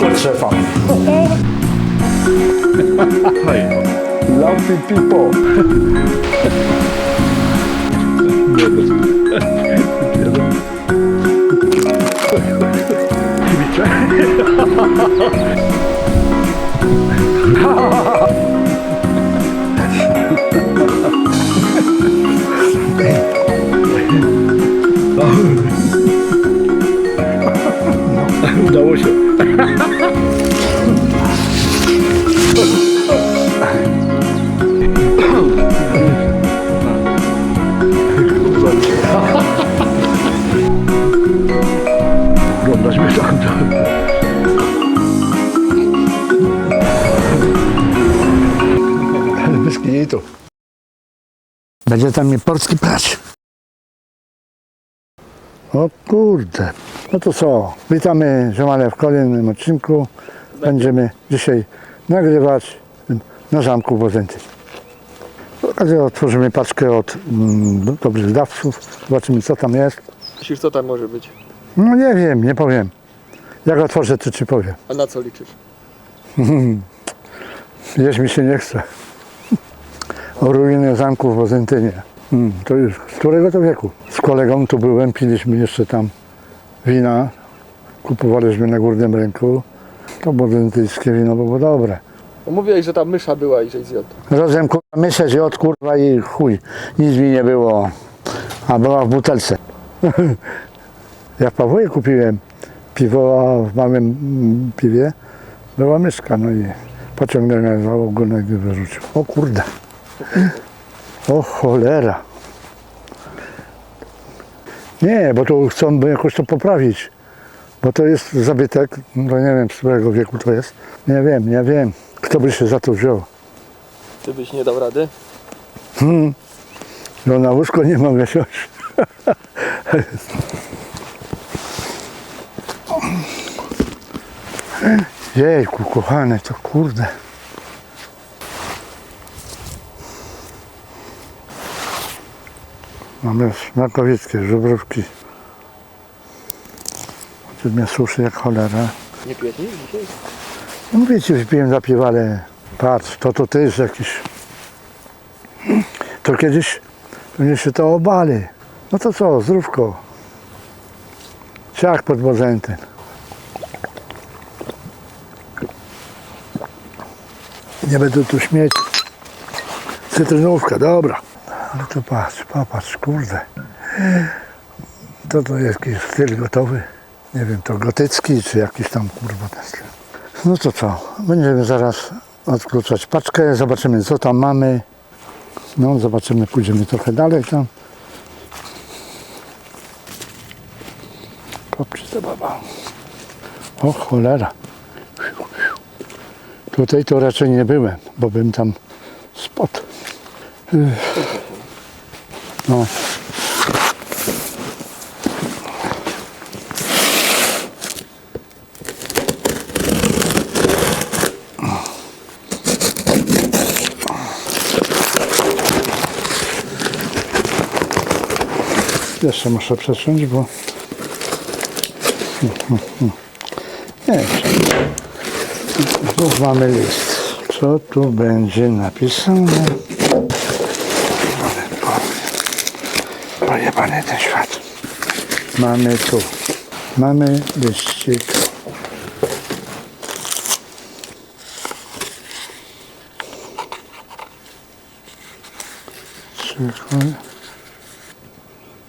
Chodź szefa. Lumpy people. Udało Kitu. Będzie tam mnie polski plać. O kurde. No to co? Witamy ziomale w kolejnym odcinku. Będziemy dzisiaj nagrywać na zamku Bozenty. Otworzymy paczkę od mm, dobrych dawców. Zobaczymy co tam jest. Myślisz, co tam może być? No nie wiem, nie powiem. Jak otworzę, to ci powiem. A na co liczysz? Jeść mi się nie chce. Ruiny zamku w Bozentynie. Hmm, to już z którego to wieku? Z kolegą tu byłem, piliśmy jeszcze tam wina. Kupowaliśmy na górnym rynku. To bozentyjskie wino było dobre. Bo mówiłeś, że tam mysza była i żeś zjadł. Rozem kurwa że od kurwa i chuj. Nic mi nie było. A była w butelce. ja w Pawłowie kupiłem piwo, a w małym mm, piwie była myszka. No i pociągnąłem za ogonek i wyrzucił. O kurde. O cholera. Nie, bo to chcą by jakoś to poprawić. Bo to jest zabytek, no nie wiem z którego wieku to jest. Nie wiem, nie wiem. Kto by się za to wziął? Ty byś nie dał rady? No na łóżko nie mogę siąść. Jejku, kochane, to kurde. Mamy smakowickie, żubrówki. Tu mnie suszy jak cholera. Nie pierdnisz dzisiaj? No mówię ci, wypiłem za patrz, to to też jakiś... To kiedyś pewnie się to obali. No to co, zdrówko. Ciach pod Bozentem. Nie będę tu śmieć. Cytrynówka, dobra. No to patrz, popatrz, kurde. To to jakiś styl gotowy. Nie wiem, to gotycki, czy jakiś tam kurwa ten. No to co? Będziemy zaraz odkluczać paczkę, zobaczymy co tam mamy. No zobaczymy, pójdziemy trochę dalej tam. Poprzy baba. O cholera. Tutaj to raczej nie byłem, bo bym tam spadł. Ech. No. Jeszcze muszę przeciąć, bo... Nie, tu mamy list. Co tu będzie napisane? Po- Pojebany ten świat. Mamy tu. Mamy. Czekaj.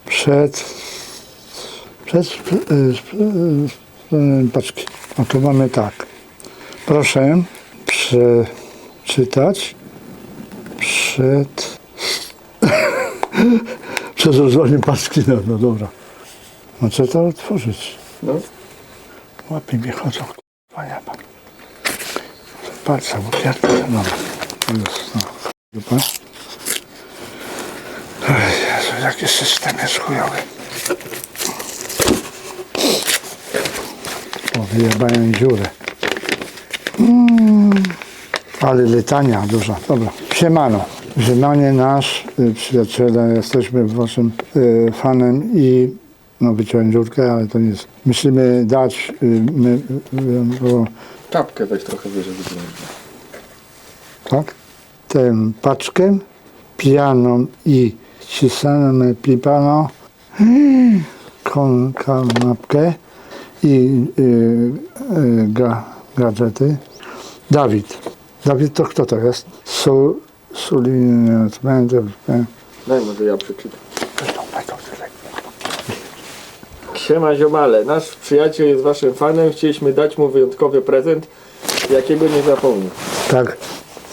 Przed przez y, y, y, paczki. A tu mamy tak. Proszę przeczytać przed przez rozwiązanie paczki. No, no dobra. No co to otworzyć? No. Łapy mi chodzą. Kurwa, ja mam. Palca, bo pierdolę. No. To jest, no. Dupa. Oj, Jezu, jaki system jest chujowy. O, wyjebałem dziurę. Mm, ale litania duża. Dobra. Siemano. Ziemanie nasz, y, przyjaciele, jesteśmy waszym y, fanem i no wyciąłem dziurkę, ale to nie jest. Musimy dać, y, my, bo, Czapkę weź trochę wyżej wyciągnij. tak, tę paczkę pijaną i ścisaną pipano, kanapkę i y, y, ga, gadżety. Dawid. Dawid to kto to jest? Su, Sulin, Daj może ja przeczytam. Siema ziomale, nasz przyjaciel jest waszym fanem, chcieliśmy dać mu wyjątkowy prezent, jakiego nie zapomni. Tak,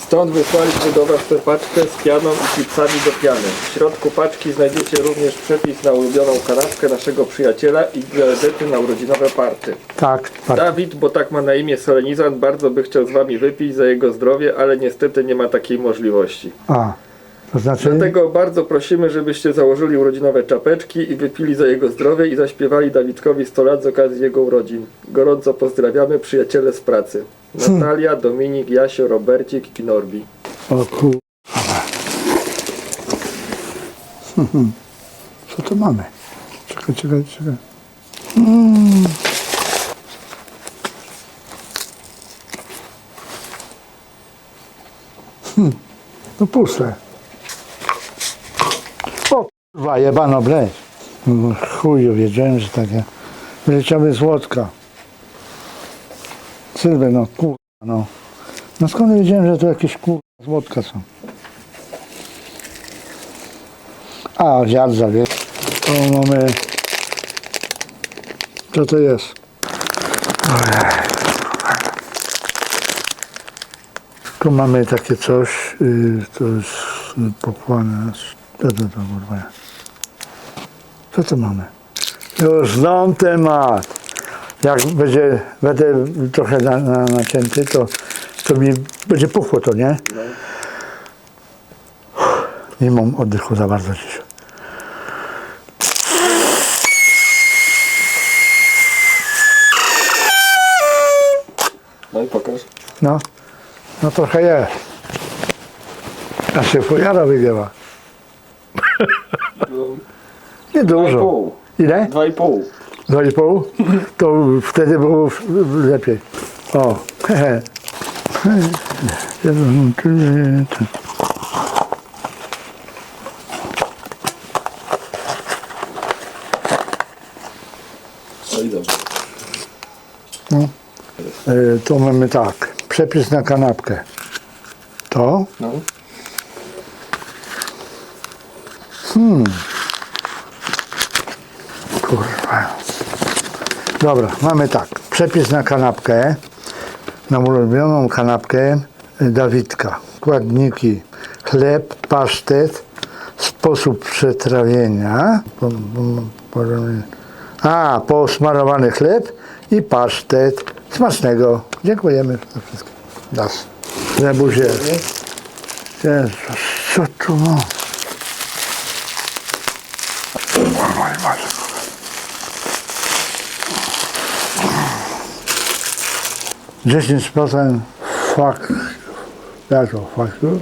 Stąd wysłaliśmy do was tę paczkę z pianą i chipsami do piany. W środku paczki znajdziecie również przepis na ulubioną kanapkę naszego przyjaciela i gazety na urodzinowe party. tak, tak. Dawid, bo tak ma na imię solenizant, bardzo by chciał z wami wypić za jego zdrowie, ale niestety nie ma takiej możliwości. A, to znaczy, Dlatego bardzo prosimy, żebyście założyli urodzinowe czapeczki i wypili za jego zdrowie i zaśpiewali Dawidkowi 100 lat z okazji jego urodzin. Gorąco pozdrawiamy przyjaciele z pracy. Natalia, Dominik, Jasio, Robercik i Norbi. o kur... Co to mamy? Czekaj, czekaj, czekaj. Mm. Hmm. No puste. Kurwa, jebano bleś. No, Chuju, wiedziałem, że takie. Wyleciały z Łodka. Sylwę, no kurwa, no. No skąd wiedziałem, że to jakieś kurwa z Łodka są? A, dziad zawie. To mamy... Co to jest? Tu mamy takie coś, y, to jest y, to to kurwa? Co to mamy? Już znam temat. Jak będzie, będę trochę na, na, nacięty, to, to mi będzie puchło to, nie? Nie mam oddechu za bardzo dziś. No i pokaż. No, no trochę jest. A się fujara wygrywa. Nie dużo. 2,5. Ile? 2,5. Dwa i pół? To wtedy było lepiej. O, hehe. No i dobrze. Y, Tu mamy tak, przepis na kanapkę. To, No. Dobra, mamy tak. Przepis na kanapkę, na ulubioną kanapkę y, Dawidka. Składniki chleb, pasztet, sposób przetrawienia. A, posmarowany chleb i pasztet. Smacznego. Dziękujemy za wszystko. Das. Zebuzie. Co tu mam? 10% fak, jako faku.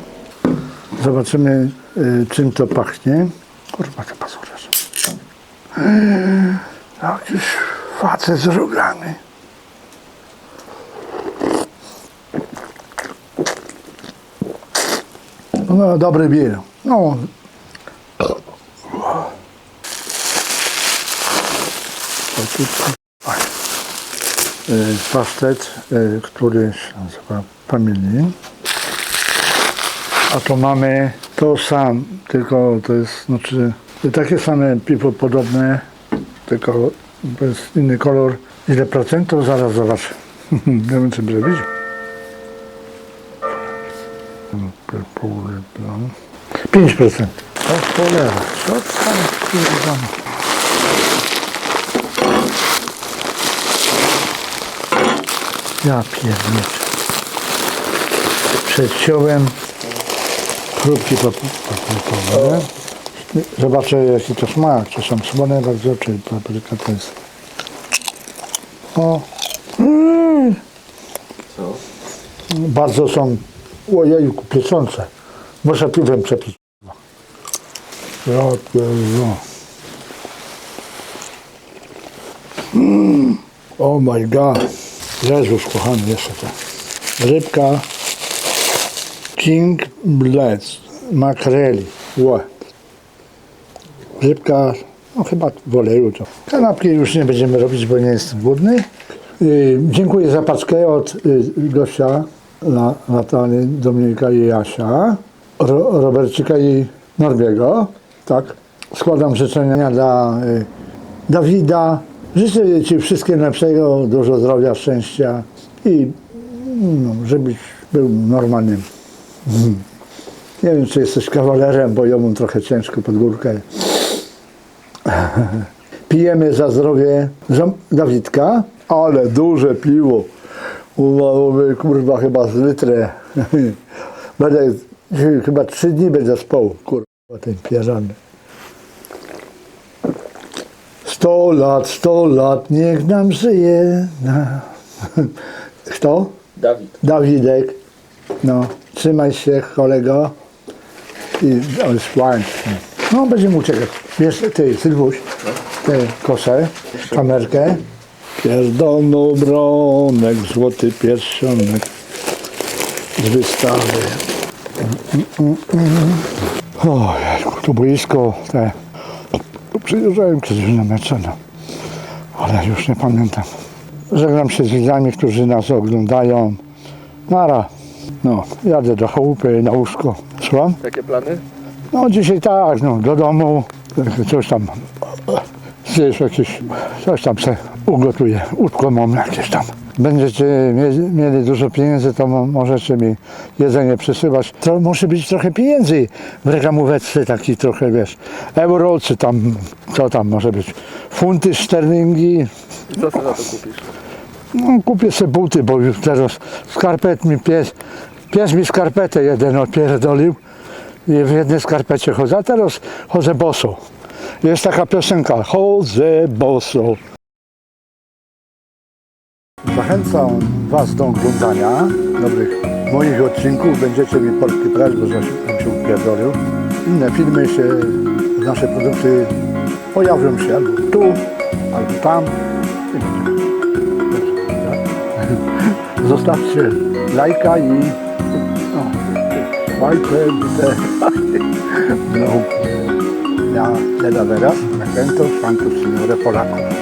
Zobaczymy, y, czym to pachnie. Kurwa, to pasuje. Jakiś facet z. No, dobry bier. No. To tu, Y, Pasztet, y, który się nazywa Family. A to mamy to sam, tylko to jest, znaczy, takie same piwo podobne, tylko to jest inny kolor. Ile procentów? Zaraz zobaczę. Nie wiem, czy przewidzieć. Pięć procent. O cholera, co tam. Ja pierdolę. Przeciąłem chrupki paprikowe. Zobaczę jaki to smak, czy są słone bardzo, czy papryka to jest. O, mm, Co? bardzo są, ojeju, piecące. Muszę piwem przepić. Ja pierdolę. Oh my god. Jezus kochany, jeszcze to. Rybka King Blitz makreli. Ła. Rybka, no chyba w oleju to. Kanapki już nie będziemy robić, bo nie jestem głodny. Yy, dziękuję za paczkę od y, gościa La, Natalii, Dominika i Jasia, Ro, Robercika i Norbiego. Tak. Składam życzenia dla y, Dawida. Życzę Ci wszystkiego najlepszego, dużo zdrowia, szczęścia i no, żebyś był normalnym. Mhm. Nie wiem, czy jesteś kawalerem, bo ja mam trochę ciężko pod górkę. Pijemy za zdrowie Dawidka, ale duże piwo. Umawiamy, kurwa, chyba z litrę. Będę, chyba trzy dni będę spał, kurwa, ten pierany. 100 lat, 100 lat, niech nam żyje. No. Kto? Dawid. Dawidek. No, trzymaj się, kolego. I odsłań. No, będziemy uciekać. Wiesz, ty, Sylwuś, ty, koszę, kamerkę. Pierdolną bronek, złoty pierścionek z wystawy. Mm, mm, mm. O, jajku, to boisko, te tu przyjeżdżałem kiedyś na mecze, no. ale już nie pamiętam. Żegnam się z widzami, którzy nas oglądają. Nara. No, jadę do chałupy na łóżko. Słucham? Jakie plany? No dzisiaj tak, no do domu, coś tam, gdzieś jakieś, coś tam se ugotuję, łódko mam jakieś tam. Będziecie mie- mieli dużo pieniędzy, to mo- możecie mi jedzenie przysyłać. To musi być trochę pieniędzy w reklamóweczce, taki trochę, wiesz, euro, czy tam, co tam może być, funty, sterlingi, I co sobie za to kupisz? no, kupię sobie buty, bo już teraz skarpet mi pies, pies mi skarpetę jeden odpierdolił i w jednej skarpecie chodzę, a teraz chodzę boso. Jest taka piosenka, chodzę boso. Zachęcam Was do oglądania dobrych moich odcinków. Będziecie mi polski press, bo tam się upierdolił. Inne filmy się, nasze produkty pojawią się albo tu, albo tam. Zostawcie lajka i no, łajkę, te, no, ja, Leda Veras, me siento, Santo Signore Polaco.